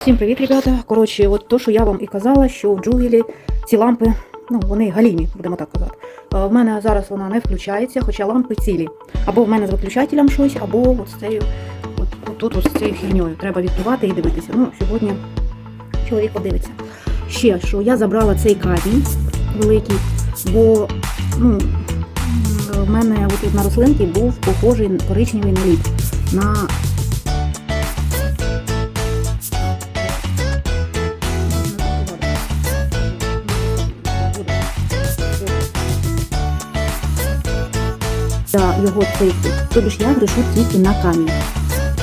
Всім привіт, ребята. Коротше, от то, що я вам і казала, що в джугелі ці лампи, ну вони галімі, будемо так казати. Е, В мене зараз вона не включається, хоча лампи цілі. Або в мене з виключателем щось, або от з цією, от, тут от з цією херньою. Треба відкривати і дивитися. Ну, сьогодні чоловік подивиться. Ще що я забрала цей камінь великий, бо ну, в мене от на рослинці був похожий коричневий наліт на його цифру. Тобі ж я грешу тільки на камінь.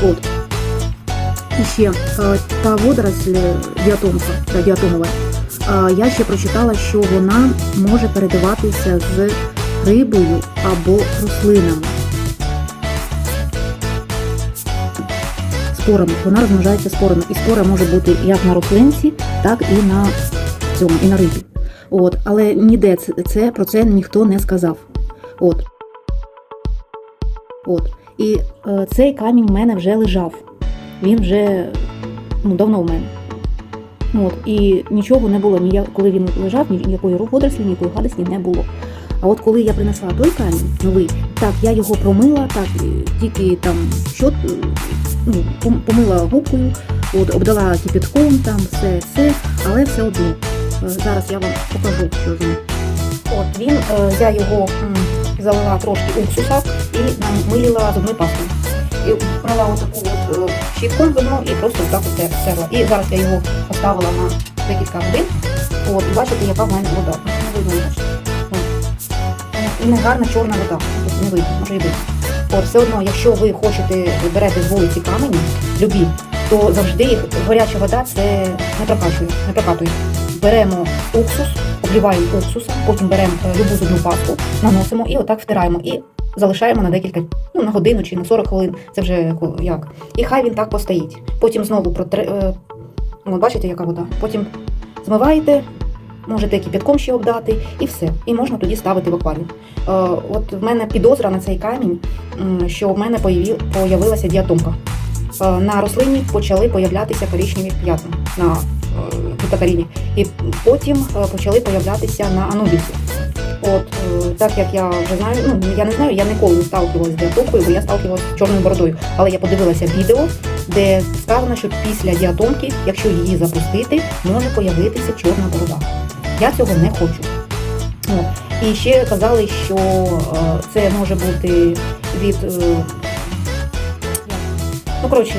От. І ще е, та водоросль е, діатомова, е, я ще прочитала, що вона може передаватися з рибою або рослинами. Спорами. Вона розмножається спорами. І спора може бути як на рослинці, так і на цьому, і на рибі. От. Але ніде це, це про це ніхто не сказав. От. От. І е, цей камінь в мене вже лежав. Він вже ну, давно в мене. Ну, От. І нічого не було. Ніяк, коли він лежав, ніякої водорослі, ніякої гадості не було. А от коли я принесла той камінь новий, так, я його промила, так, тільки там щот, е, ну, помила губкою, от, обдала кипятком, там все, все, але все одно. Е, Зараз я вам покажу, що ним. От він, е, я його залила трошки уксуса і намилила зубною пастою. І брала отаку от е, щітком зубну і просто отак от стер- І зараз я його поставила на декілька годин. От, і бачите, яка в мене вода. Не видно. І не гарна чорна вода. Тут не видно, може і видно. От, все одно, якщо ви хочете берете з вулиці камені, любі, то завжди їх гаряча вода це не прокачує, не прокатує. Беремо уксус, обливаємо уксусом, потім беремо е, любу зубну пасту, наносимо і отак втираємо. І залишаємо на декілька, ну на годину чи на 40 хвилин, це вже як. І хай він так постоїть. Потім знову протре, ну, бачите, яка вода. Потім змиваєте, можете кипятком ще обдати, і все. І можна тоді ставити в акваріум. Е, от в мене підозра на цей камінь, що в мене появилася діатомка. Е, на рослині почали появлятися коричневі п'ятна на кутакаріні. І потім е, почали появлятися на анубісі. От е, так як я вже знаю, ну я не знаю, я ніколи не сталкивалася з діатомкою, бо я сталкивалася з чорною бородою. Але я подивилася відео, де сказано, що після діатомки, якщо її запустити, може появитися чорна борода. Я цього не хочу. От. І ще казали, що е, це може бути від. Ну, коротше,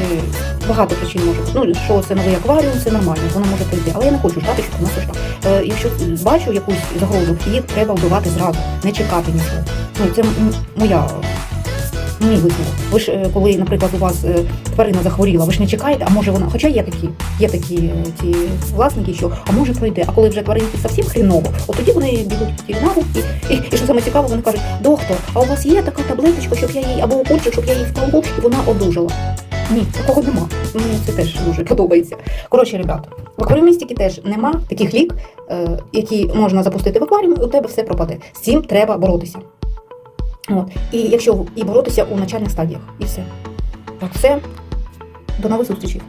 багато причин може. Ну, що це новий акваріум, це нормально, воно може прийти. Але я не хочу ждати, щоб воно прийшло. Е, якщо бачу якусь загрозу, її треба вбивати зразу, не чекати нічого. Ну, це моя. Мій висновок. Ви ж, е, коли, наприклад, у вас е, тварина захворіла, ви ж не чекаєте, а може вона. Хоча є такі, є такі е, ті власники, що а може пройде. А коли вже тваринки зовсім хріново, от тоді вони бігуть на руки, і, і, що саме цікаво, вони кажуть, доктор, а у вас є така таблеточка, щоб я її або укольчик, щоб я її вколов, і вона одужала. Ні, такого нема. Мені це теж дуже подобається. Коротше, ребята, в акваріумістики теж нема таких лік, е, які можна запустити в акваріум, і у тебе все пропаде. З цим треба боротися. От. І якщо і боротися у начальних стадіях, і все. Так, все. До нових зустрічей.